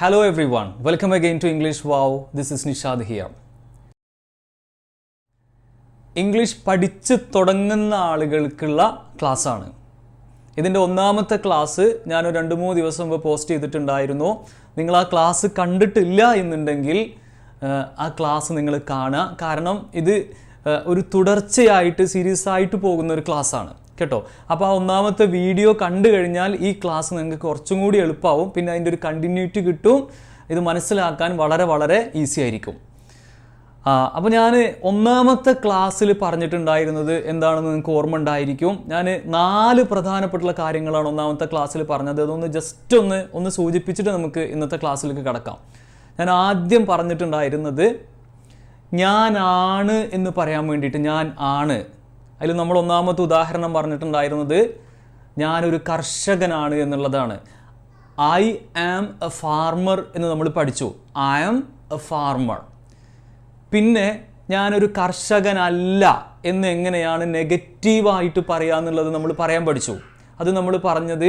Hello everyone, welcome again to English Wow. This is Nishad here. English പഠിച്ച് തുടങ്ങുന്ന ആളുകൾക്കുള്ള ക്ലാസ്സാണ്. ഇതിന്റെ ഒന്നാമത്തെ ക്ലാസ് ഞാൻ രണ്ട് മൂന്ന് ദിവസം മുമ്പ് പോസ്റ്റ് ചെയ്തിട്ടുണ്ടായിരുന്നു. നിങ്ങൾ ആ ക്ലാസ് കണ്ടിട്ടില്ല എന്നുണ്ടെങ്കിൽ ആ, ക്ലാസ് നിങ്ങൾ കാണുക. കാരണം ഇത് ഒരു തുടർച്ചയായിട്ട് സീരിയസ് ആയിട്ട് പോകുന്ന ഒരു ക്ലാസ്സാണ് കേട്ടോ. അപ്പോൾ ആ ഒന്നാമത്തെ വീഡിയോ കണ്ടു കഴിഞ്ഞാൽ ഈ ക്ലാസ് നിങ്ങൾക്ക് കുറച്ചും കൂടി എളുപ്പമാവും പിന്നെ അതിന്റെ ഒരു കണ്ടിന്യൂറ്റി കിട്ടും. ഇത് മനസ്സിലാക്കാൻ വളരെ വളരെ ഈസി ആയിരിക്കും. അപ്പോൾ ഞാൻ ഒന്നാമത്തെ ക്ലാസ്സിൽ പറഞ്ഞിട്ടുണ്ടായിരുന്നത് എന്താണെന്ന് നിങ്ങൾക്ക് ഓർമ്മ ഉണ്ടായിരിക്കും. ഞാൻ നാല് പ്രധാനപ്പെട്ടുള്ള കാര്യങ്ങളാണ് ഒന്നാമത്തെ ക്ലാസ്സിൽ പറഞ്ഞത്. അതൊന്ന് ജസ്റ്റ് ഒന്ന് ഒന്ന് സൂചിപ്പിച്ചിട്ട് നമുക്ക് ഇന്നത്തെ ക്ലാസ്സിലേക്ക് കടക്കാം. ഞാൻ ആദ്യം പറഞ്ഞിട്ടുണ്ടായിരുന്നത് ഞാനാണ് എന്ന് പറയാൻ വേണ്ടിയിട്ട് ഞാൻ ആണ്. അതിൽ നമ്മൾ ഒന്നാമത്തെ ഉദാഹരണം പറഞ്ഞിട്ടുണ്ടായിരുന്നത് ഞാനൊരു കർഷകനാണ് എന്നുള്ളതാണ്. ഐ ആം എ ഫാർമർ എന്ന് നമ്മൾ പഠിച്ചു. ഐ ആം എ ഫാർമർ പിന്നെ ഞാനൊരു കർഷകനല്ല എന്ന് എങ്ങനെയാണ് നെഗറ്റീവായിട്ട് പറയുക എന്നുള്ളത് നമ്മൾ പറയാൻ പഠിച്ചു. അത് നമ്മൾ പറഞ്ഞത്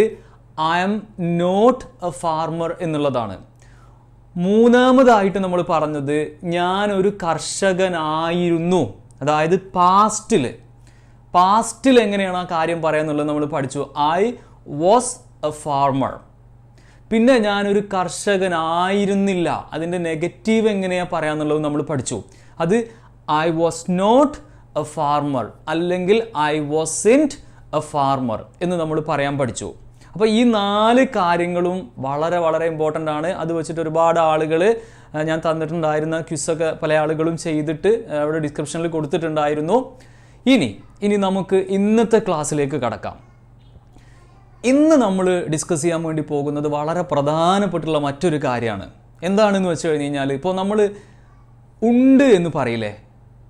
I am not a farmer എന്നുള്ളതാണ്. മൂന്നാമതായിട്ട് നമ്മൾ പറഞ്ഞത് ഞാനൊരു കർഷകനായിരുന്നു. അതായത് പാസ്റ്റിൽ പാസ്റ്റിൽ എങ്ങനെയാണ് ആ കാര്യം പറയാന്നുള്ളത് നമ്മൾ പഠിച്ചു? ഐ വാസ് എ ഫാർമർ പിന്നെ ഞാനൊരു കർഷകനായിരുന്നില്ല. അതിന്റെ നെഗറ്റീവ് എങ്ങനെയാണ് പറയാന്നുള്ളത് നമ്മൾ പഠിച്ചു. അത് I was not a farmer അല്ലെങ്കിൽ I wasn't a farmer എന്ന് നമ്മൾ പറയാൻ പഠിച്ചു. അപ്പോൾ ഈ നാല് കാര്യങ്ങളും വളരെ വളരെ ഇമ്പോർട്ടന്റ് ആണ്. അത് വെച്ചിട്ട് ഒരുപാട് ആളുകൾ ഞാൻ തന്നിട്ടുണ്ടായിരുന്ന ക്വിസൊക്കെ പല ആളുകളും ചെയ്തിട്ട് അവിടെ ഡിസ്ക്രിപ്ഷനിൽ കൊടുത്തിട്ടുണ്ടായിരുന്നു. ഇനി ഇനി നമുക്ക് ഇന്നത്തെ ക്ലാസ്സിലേക്ക് കടക്കാം. ഇന്ന് നമ്മൾ ഡിസ്കസ് ചെയ്യാൻ വേണ്ടി പോകുന്നത് വളരെ പ്രധാനപ്പെട്ടുള്ള മറ്റൊരു കാര്യമാണ്. എന്താണെന്ന് വെച്ച് കഴിഞ്ഞ് കഴിഞ്ഞാൽ ഇപ്പോൾ നമ്മൾ ഉണ്ട് എന്ന് പറയില്ലേ?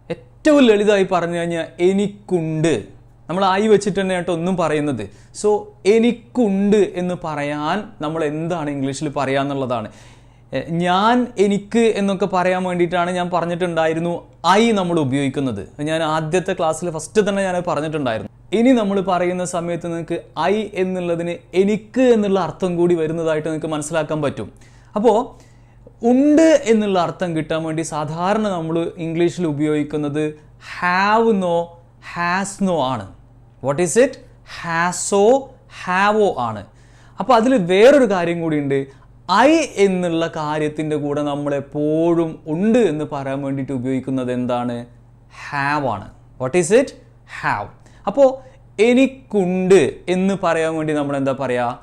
ഏറ്റവും ലളിതമായി പറഞ്ഞു കഴിഞ്ഞാൽ എനിക്കുണ്ട്. നമ്മൾ ആയി വെച്ചിട്ട് തന്നെ ആയിട്ട് ഒന്നും പറയുന്നത്. സോ എനിക്കുണ്ട് എന്ന് പറയാൻ നമ്മൾ എന്താണ് ഇംഗ്ലീഷിൽ പറയാന്നുള്ളതാണ്. ഞാൻ എനിക്ക് എന്നൊക്കെ പറയാൻ വേണ്ടിയിട്ടാണ് ഞാൻ പറഞ്ഞിട്ടുണ്ടായിരുന്നു. ഐ നമ്മൾ ഉപയോഗിക്കുന്നത്. ഞാൻ ആദ്യത്തെ ക്ലാസ്സിൽ ഫസ്റ്റ് തന്നെ ഞാൻ പറഞ്ഞിട്ടുണ്ടായിരുന്നു. ഇനി നമ്മൾ പറയുന്ന സമയത്ത് നിങ്ങൾക്ക് ഐ എന്നുള്ളതിന് എനിക്ക് എന്നുള്ള അർത്ഥം കൂടി വരുന്നതായിട്ട് നിങ്ങൾക്ക് മനസ്സിലാക്കാൻ പറ്റും. അപ്പോൾ ഉണ്ട് എന്നുള്ള അർത്ഥം കിട്ടാൻ വേണ്ടി സാധാരണ നമ്മൾ ഇംഗ്ലീഷിൽ ഉപയോഗിക്കുന്നത് ഹാവ് നോ ഹാസ് നോ ആണ്. വാട്ട് ഈസ് ഇറ്റ് ഹാസോ ഹാവോ ആണ്. അപ്പോൾ അതിൽ വേറൊരു കാര്യം കൂടിയുണ്ട് ഐ എന്നുള്ള കാര്യത്തിന്റെ കൂടെ നമ്മൾ എപ്പോഴും ഉണ്ട് എന്ന് പറയാൻ വേണ്ടിയിട്ട് ഉപയോഗിക്കുന്നത് എന്താണ്? ഹാവ് ആണ്. വാട്ട് ഈസ് ഇറ്റ് ഹാവ് അപ്പോൾ എനിക്കുണ്ട് എന്ന് പറയാൻ വേണ്ടി നമ്മൾ എന്താ പറയുക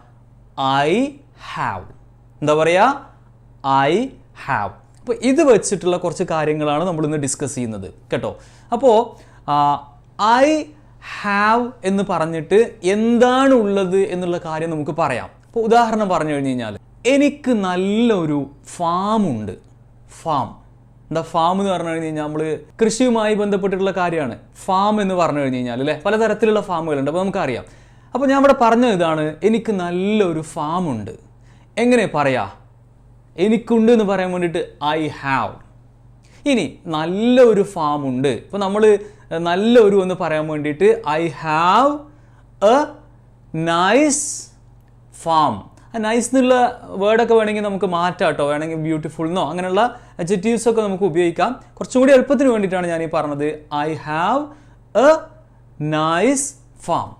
ഐ ഹാവ് എന്താ പറയുക ഐ ഹാവ് അപ്പോൾ ഇത് വെച്ചിട്ടുള്ള കുറച്ച് കാര്യങ്ങളാണ് നമ്മൾ ഇന്ന് ഡിസ്കസ് ചെയ്യുന്നത്. കേട്ടോ? അപ്പോൾ ഐ ഹാവ് എന്ന് പറഞ്ഞിട്ട് എന്താണ് ഉള്ളത് എന്നുള്ള കാര്യം നമുക്ക് പറയാം. അപ്പോൾ ഉദാഹരണം പറഞ്ഞു കഴിഞ്ഞ് കഴിഞ്ഞാൽ എനിക്ക് നല്ലൊരു ഫാം ഉണ്ട്. ഫാം എന്താ ഫാം എന്ന് പറഞ്ഞു കഴിഞ്ഞ് കഴിഞ്ഞാൽ നമ്മൾ കൃഷിയുമായി ബന്ധപ്പെട്ടിട്ടുള്ള കാര്യമാണ്. ഫാം എന്ന് പറഞ്ഞു കഴിഞ്ഞ് കഴിഞ്ഞാൽ അല്ലേ? പലതരത്തിലുള്ള ഫാമുകളുണ്ട് അപ്പോൾ നമുക്കറിയാം. അപ്പോൾ ഞാൻ ഇവിടെ പറഞ്ഞത് ഇതാണ് എനിക്ക് നല്ലൊരു ഫാം ഉണ്ട്. എങ്ങനെ പറയാ? എനിക്കുണ്ട് എന്ന് പറയാൻ വേണ്ടിയിട്ട് ഐ ഹാവ് ഇനി നല്ലൊരു ഫാം ഉണ്ട്. ഇപ്പോൾ നമ്മൾ നല്ലൊരു എന്ന് പറയാൻ വേണ്ടിയിട്ട് I have a nice farm nice എന്നുള്ള വേർഡൊക്കെ വേണമെങ്കിൽ നമുക്ക് മാറ്റാം കേട്ടോ വേണമെങ്കിൽ ബ്യൂട്ടിഫുൾ എന്നോ അങ്ങനെയുള്ള adjectives ഒക്കെ നമുക്ക് ഉപയോഗിക്കാം. കുറച്ചും കൂടി എളുപ്പത്തിന് വേണ്ടിയിട്ടാണ് ഞാൻ ഈ പറഞ്ഞത്. I have a nice farm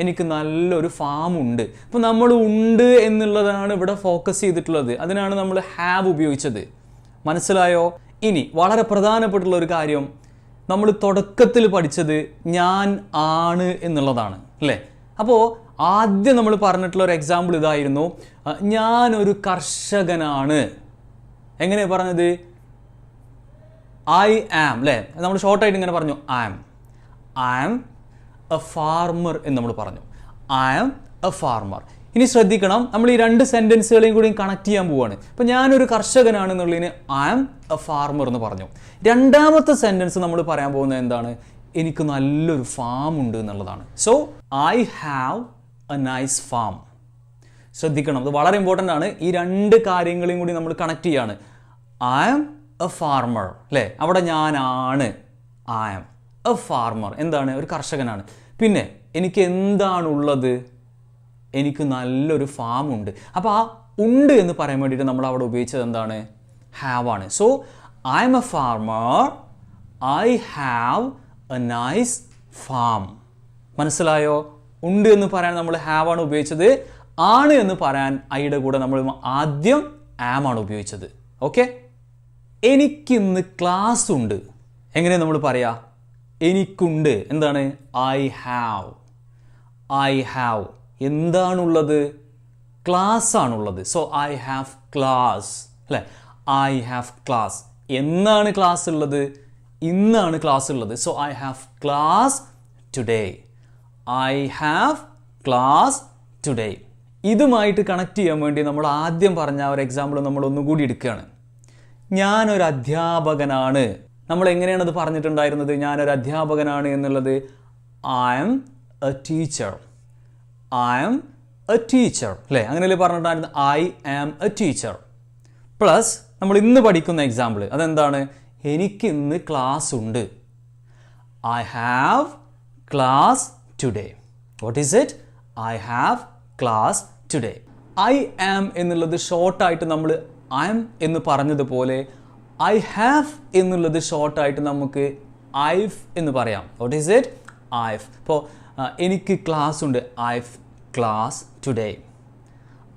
എനിക്ക് നല്ലൊരു ഫാം ഉണ്ട്. അപ്പോൾ നമ്മൾ ഉണ്ട് എന്നുള്ളതാണ് ഇവിടെ ഫോക്കസ് ചെയ്തിട്ടുള്ളത്. അതിനാണ് നമ്മൾ ഹാവ് ഉപയോഗിച്ചത്. മനസ്സിലായോ? ഇനി വളരെ പ്രധാനപ്പെട്ടുള്ള ഒരു കാര്യം. നമ്മൾ തുടക്കത്തിൽ പഠിച്ചത് ഞാൻ ആണ് എന്നുള്ളതാണ്. അല്ലേ? അപ്പോൾ ആദ്യം നമ്മൾ പറഞ്ഞിട്ടുള്ള ഒരു എക്സാമ്പിൾ ഇതായിരുന്നു. ഞാനൊരു കർഷകനാണ്. എങ്ങനെ പറഞ്ഞത്? ഐ ആം അല്ലേ നമ്മൾ ഷോർട്ടായിട്ട് ഇങ്ങനെ പറഞ്ഞു. ആം ആം എ ഫാർമർ എന്ന് നമ്മൾ പറഞ്ഞു. ഐ ആം എ ഫാർമർ ഇനി ശ്രദ്ധിക്കണം നമ്മൾ ഈ രണ്ട് സെന്റൻസുകളെയും കൂടി കണക്ട് ചെയ്യാൻ പോവാണ്. ഇപ്പം ഞാനൊരു കർഷകനാണ് എന്നുള്ളതിന് ഐ ആം എ ഫാർമർ എന്ന് പറഞ്ഞു. രണ്ടാമത്തെ സെന്റൻസ് നമ്മൾ പറയാൻ പോകുന്നത് എന്താണ്? എനിക്ക് നല്ലൊരു ഫാം ഉണ്ട് എന്നുള്ളതാണ്. So I have a nice farm ശ്രദ്ധിക്കണം. അത് വളരെ ഇമ്പോർട്ടന്റ് ആണ്. ഈ രണ്ട് കാര്യങ്ങളെയും കൂടി നമ്മൾ കണക്ട് ചെയ്യാണ്. ഐ ആം എ ഫാർമർ അല്ലേ അവിടെ ഞാനാണ്. ഐ ആം എ ഫാർമർ എന്താണ്? ഒരു കർഷകനാണ്. പിന്നെ എനിക്ക് എന്താണുള്ളത്? എനിക്ക് നല്ലൊരു ഫാമുണ്ട് അപ്പോൾ ആ ഉണ്ട് എന്ന് പറയാൻ വേണ്ടിയിട്ട് നമ്മൾ അവിടെ ഉപയോഗിച്ചത് എന്താണ്? ഹാവ് ആണ്. So I'm a farmer I have a nice farm മനസ്സിലായോ? ഉണ്ട് എന്ന് പറയാൻ നമ്മൾ ഹാവ് ആണ് ഉപയോഗിച്ചത്. ആണ് എന്ന് പറയാൻ ഐയുടെ കൂടെ നമ്മൾ ആദ്യം ആം ആണ് ഉപയോഗിച്ചത്. ഓക്കെ എനിക്കിന്ന് ക്ലാസ് ഉണ്ട്. എങ്ങനെ നമ്മൾ പറയാ? എനിക്കുണ്ട്. എന്താണ്? ഐ ഹാവ് ഐ ഹാവ് എന്താണുള്ളത്? ക്ലാസ് ആണുള്ളത്. സോ ഐ ഹാവ് ക്ലാസ് അല്ലേ? ഐ ഹാവ് ക്ലാസ് എന്നാണ് ക്ലാസ് ഉള്ളത്? ഇന്നാണ് ക്ലാസ് ഉള്ളത്. So I have class today I have class today ഇതുമായിട്ട് കണക്ട് ചെയ്യാൻ വേണ്ടി നമ്മൾ ആദ്യം പറഞ്ഞ ഒരു എക്സാമ്പിൾ നമ്മൾ ഒന്നുകൂടി എടുക്കുകയാണ്. ഞാനൊരു അധ്യാപകനാണ്. നമ്മൾ എങ്ങനെയാണ് അത് പറഞ്ഞിട്ടുണ്ടായിരുന്നത്? ഞാനൊരു അധ്യാപകനാണ് എന്നുള്ളത് I'm a teacher I'm a teacher അല്ലേ? അങ്ങനെയല്ലേ പറഞ്ഞിട്ടുണ്ടായിരുന്നത്? I am a teacher plus നമ്മൾ ഇന്ന് പഠിക്കുന്ന എക്സാമ്പിൾ അതെന്താണ്? എനിക്കിന്ന് ക്ലാസ് ഉണ്ട്. I have class today what is it I have class today I am എന്നുള്ളത് ഷോർട്ടായിട്ട് നമ്മൾ ഐ എം എന്ന് പറഞ്ഞതുപോലെ ഐ ഹാവ് എന്നുള്ളത് ഷോർട്ടായിട്ട് നമുക്ക് ഐഫ് എന്ന് പറയാം. വാട്ട് ഈസ് ഇറ്റ് ഐഫ് ഇപ്പോൾ എനിക്ക് ക്ലാസ് ഉണ്ട്. I've class today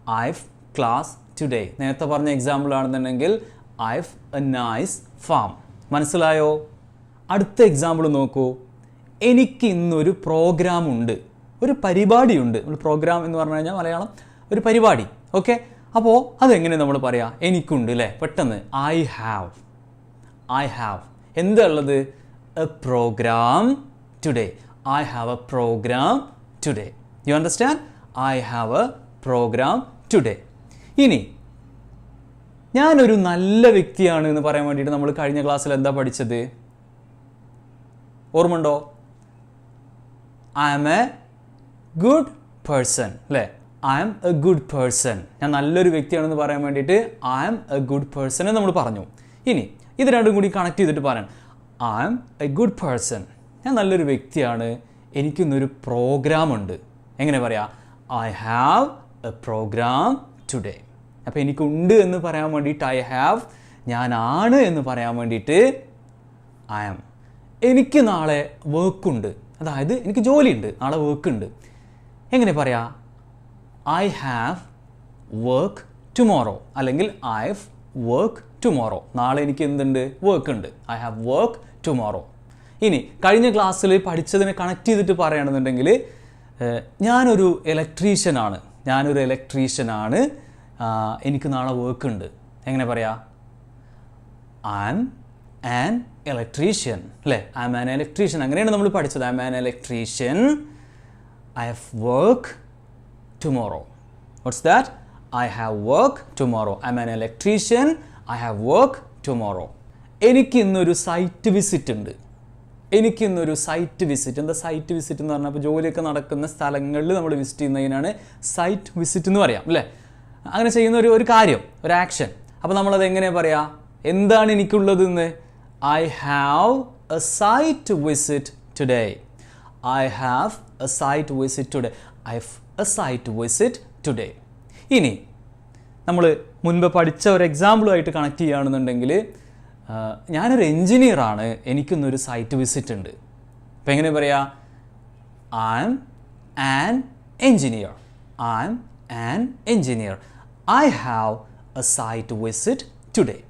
I've class today നേരത്തെ പറഞ്ഞ എക്സാമ്പിൾ ആണെന്നുണ്ടെങ്കിൽ ഐഫ് എ നൈസ് ഫാം മനസ്സിലായോ? അടുത്ത എക്സാമ്പിൾ നോക്കൂ. എനിക്ക് ഇന്നൊരു പ്രോഗ്രാം ഉണ്ട് ഒരു പരിപാടിയുണ്ട്. നമ്മൾ പ്രോഗ്രാം എന്ന് പറഞ്ഞു കഴിഞ്ഞാൽ മലയാളം ഒരു പരിപാടി. ഓക്കെ? അപ്പോൾ അതെങ്ങനെ നമ്മൾ പറയാം? എനിക്കുണ്ട് അല്ലേ പെട്ടെന്ന്. ഐ ഹാവ് ഐ ഹാവ് എന്താ ഉള്ളത്? A programme today I have a programme today you understand I have a programme today ഇനി ഞാനൊരു നല്ല വ്യക്തിയാണ് എന്ന് പറയാൻ വേണ്ടിയിട്ട് നമ്മൾ കഴിഞ്ഞ ക്ലാസ്സിൽ എന്താ പഠിച്ചത്? ഓർമ്മയുണ്ടോ? I am a good person അല്ലേ? I am a good person ഞാൻ നല്ലൊരു വ്യക്തിയാണെന്ന് പറയാൻ വേണ്ടിയിട്ട് I am a good person എന്ന് നമ്മൾ പറഞ്ഞു. ഇനി ഇത് രണ്ടും കൂടി കണക്ട് ചെയ്തിട്ട് പറയാം. I am a good person ഞാൻ നല്ലൊരു വ്യക്തിയാണ്. എനിക്കിന്നൊരു പ്രോഗ്രാം ഉണ്ട്. എങ്ങനെ പറയാം? I have a programme today അപ്പോൾ എനിക്കുണ്ട് എന്ന് പറയാൻ വേണ്ടിയിട്ട് ഐ ഹാവ് ഞാനാണ് എന്ന് പറയാൻ വേണ്ടിയിട്ട് ഐ ആം എനിക്ക് നാളെ വർക്കുണ്ട് അതായത് എനിക്ക് ജോലിയുണ്ട് നാളെ വർക്കുണ്ട് എങ്ങനെ പറയാ? ഐ ഹാവ് വർക്ക് ടുമോറോ അല്ലെങ്കിൽ ഐ ഹവ് വർക്ക് ടുമോറോ നാളെ എനിക്ക് എന്തുണ്ട്? വർക്ക് ഉണ്ട്. ഐ ഹാവ് വർക്ക് ടുമോറോ ഇനി കഴിഞ്ഞ ക്ലാസ്സിൽ പഠിച്ചതിനെ കണക്ട് ചെയ്തിട്ട് പറയുകയാണെന്നുണ്ടെങ്കിൽ ഞാനൊരു ഇലക്ട്രീഷ്യനാണ് ഞാനൊരു ഇലക്ട്രീഷ്യനാണ് എനിക്ക് നാളെ വർക്ക് ഉണ്ട്. എങ്ങനെ പറയാം? ഐ ആം ആൻ ഇലക്ട്രീഷ്യൻ അല്ലേ? ഐ ആൻ ഇലക്ട്രീഷ്യൻ അങ്ങനെയാണ് നമ്മൾ പഠിച്ചത്. I an electrician I have work tomorrow what's that I have work tomorrow I an electrician I have work tomorrow എനിക്കിന്നൊരു site visit ഉണ്ട്. എനിക്കിന്നൊരു സൈറ്റ് വിസിറ്റ് എന്താ site visit എന്ന് പറഞ്ഞാൽ അപ്പോൾ ജോലിയൊക്കെ നടക്കുന്ന സ്ഥലങ്ങളിൽ നമ്മൾ വിസിറ്റ് ചെയ്യുന്നതിനാണ് സൈറ്റ് വിസിറ്റ് എന്ന് പറയാം അല്ലേ? അങ്ങനെ ചെയ്യുന്ന ഒരു ഒരു കാര്യം ഒരു ആക്ഷൻ അപ്പോൾ നമ്മളത് എങ്ങനെ പറയാ? എന്താണ് എനിക്കുള്ളത് എന്ന് I have a site visit today I have a site visit today I have a site visit today ഇനി നമ്മൾ മുൻപ് പഠിച്ച ഒരു എക്സാമ്പിളുമായിട്ട് കണക്ട് ചെയ്യുകയാണെന്നുണ്ടെങ്കിൽ ഞാനൊരു എൻജിനീയറാണ് എനിക്കിന്നൊരു സൈറ്റ് വിസിറ്റ് ഉണ്ട്. അപ്പം എങ്ങനെ പറയാം? I am an engineer I am an engineer I have a site visit today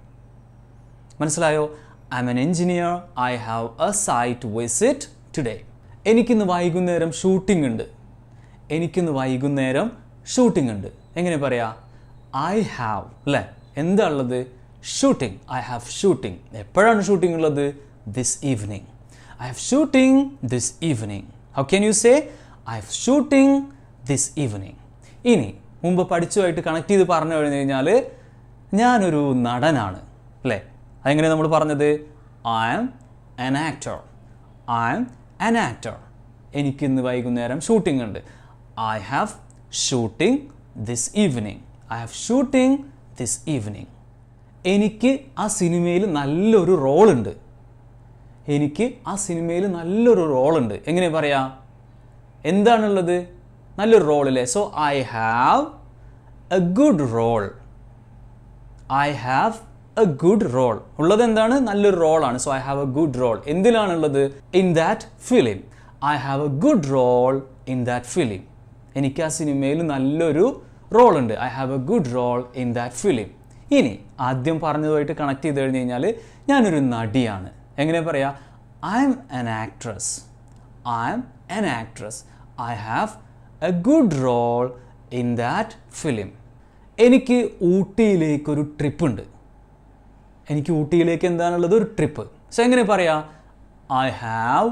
മനസ്സിലായോ? I am an engineer I have a site visit today എനിക്കിന്ന് വൈകുന്നേരം ഷൂട്ടിംഗ് ഉണ്ട്. എനിക്കിന്ന് വൈകുന്നേരം ഷൂട്ടിംഗ് ഉണ്ട്. എങ്ങനെ പറയാ? ഐ ഹാവ് അല്ലേ എന്താ ഉള്ളത് ഷൂട്ടിംഗ് ഐ ഹാവ് ഷൂട്ടിംഗ് എപ്പോഴാണ് ഷൂട്ടിംഗ് ഉള്ളത്? This evening I have shooting this evening how can you say I have shooting this evening ഇനി മുമ്പ് പഠിച്ചുമായിട്ട് കണക്ട് ചെയ്ത് പറഞ്ഞു കഴിഞ്ഞു കഴിഞ്ഞാൽ ഞാനൊരു നടനാണ് അല്ലേ അതെങ്ങനെ നമ്മൾ പറഞ്ഞത്? I am an actor I am an actor എനിക്കിന്ന് വൈകുന്നേരം ഷൂട്ടിംഗ് ഉണ്ട്. I have shooting this evening I have shooting this evening എനിക്ക് ആ സിനിമയിൽ നല്ലൊരു റോളുണ്ട് എനിക്ക് ആ സിനിമയിൽ നല്ലൊരു റോളുണ്ട് എങ്ങനെ പറയാം? എന്താണുള്ളത്? നല്ലൊരു റോളല്ലേ so I have a good role I have a good role ഉള്ളത് എന്താണ്? നല്ലൊരു റോളാണ് so I have a good role എന്തിലാണുള്ളത്? In that film I have a good role in that film എനിക്ക് ആ സിനിമയിൽ നല്ലൊരു റോൾ ഉണ്ട്. I have a good role in that film ഇനി ആദ്യം പറഞ്ഞതുമായിട്ട് കണക്ട് ചെയ്ത് കഴിഞ്ഞ് കഴിഞ്ഞാൽ ഞാനൊരു നടിയാണ്. എങ്ങനെ പറയാ? I am an actress I am an actress I have a good role in that film എനിക്ക് ഊട്ടിയിലേക്കൊരു ട്രിപ്പ് ഉണ്ട്. എനിക്ക് ഊട്ടിയിലേക്ക് എന്താണുള്ളത്? ഒരു ട്രിപ്പ് സോ എങ്ങനെ പറയാ? ഐ ഹാവ്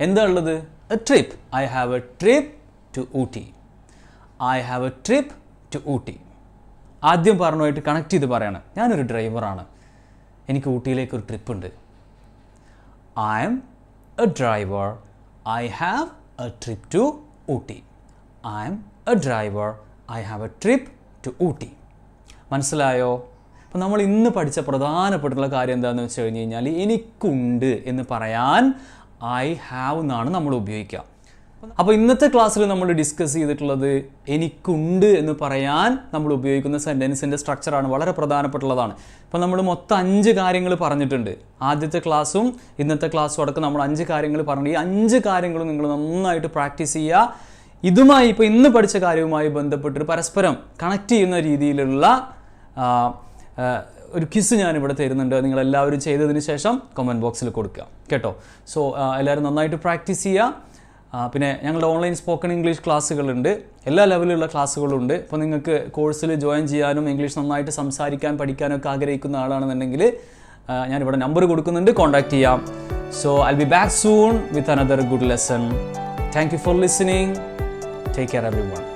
എന്താ ഉള്ളത്? A trip I have a trip to Ooty. I have a trip to Ooty. ആദ്യം പറഞ്ഞുമായിട്ട് കണക്ട് ചെയ്ത് പറയണം. ഞാനൊരു ഡ്രൈവറാണ് എനിക്ക് ഊട്ടിയിലേക്ക് ഒരു ട്രിപ്പ് ഉണ്ട്. I am a driver I have a trip to Ooty. I am a driver I have a trip to Ooty. മനസ്സിലായോ? അപ്പം നമ്മൾ ഇന്ന് പഠിച്ച പ്രധാനപ്പെട്ടുള്ള കാര്യം എന്താണെന്ന് വെച്ച് കഴിഞ്ഞ് കഴിഞ്ഞാൽ എനിക്കുണ്ട് എന്ന് പറയാൻ ഐ ഹാവ് എന്നാണ് നമ്മൾ ഉപയോഗിക്കുക. അപ്പോൾ ഇന്നത്തെ ക്ലാസ്സിൽ നമ്മൾ ഡിസ്കസ് ചെയ്തിട്ടുള്ളത് എനിക്കുണ്ട് എന്ന് പറയാൻ നമ്മൾ ഉപയോഗിക്കുന്ന സെന്റൻസിന്റെ സ്ട്രക്ചറാണ് വളരെ പ്രധാനപ്പെട്ടുള്ളതാണ്. അപ്പോൾ നമ്മൾ മൊത്തം അഞ്ച് കാര്യങ്ങൾ പറഞ്ഞിട്ടുണ്ട്. ആദ്യത്തെ ക്ലാസ്സും ഇന്നത്തെ ക്ലാസ്സും അടക്കം നമ്മൾ അഞ്ച് കാര്യങ്ങൾ പറഞ്ഞു ഈ അഞ്ച് കാര്യങ്ങളും നിങ്ങൾ നന്നായിട്ട് പ്രാക്ടീസ് ചെയ്യുക. ഇതുമായി ഇപ്പോൾ ഇന്ന് പഠിച്ച കാര്യവുമായി ബന്ധപ്പെട്ട് പരസ്പരം കണക്ട് ചെയ്യുന്ന രീതിയിലുള്ള ഒരു കിസ് ഞാനിവിടെ തരുന്നുണ്ട്. നിങ്ങൾ എല്ലാവരും ചെയ്തതിന് ശേഷം കമന്റ് ബോക്സിൽ കൊടുക്കുക. കേട്ടോ? സോ എല്ലാവരും നന്നായിട്ട് പ്രാക്ടീസ് ചെയ്യുക. പിന്നെ ഞങ്ങളുടെ ഓൺലൈൻ സ്പോക്കൺ ഇംഗ്ലീഷ് ക്ലാസ്സുകളുണ്ട് എല്ലാ ലെവലിലുള്ള ക്ലാസ്സുകളുണ്ട് അപ്പോൾ നിങ്ങൾക്ക് കോഴ്സിൽ ജോയിൻ ചെയ്യാനും ഇംഗ്ലീഷ് നന്നായിട്ട് സംസാരിക്കാൻ പഠിക്കാനൊക്കെ ആഗ്രഹിക്കുന്ന ആളാണെന്നുണ്ടെങ്കിൽ ഞാനിവിടെ നമ്പർ കൊടുക്കുന്നുണ്ട്. കോൺടാക്റ്റ് ചെയ്യാം. So I be back soon with another good lesson thank you for listening take care everyone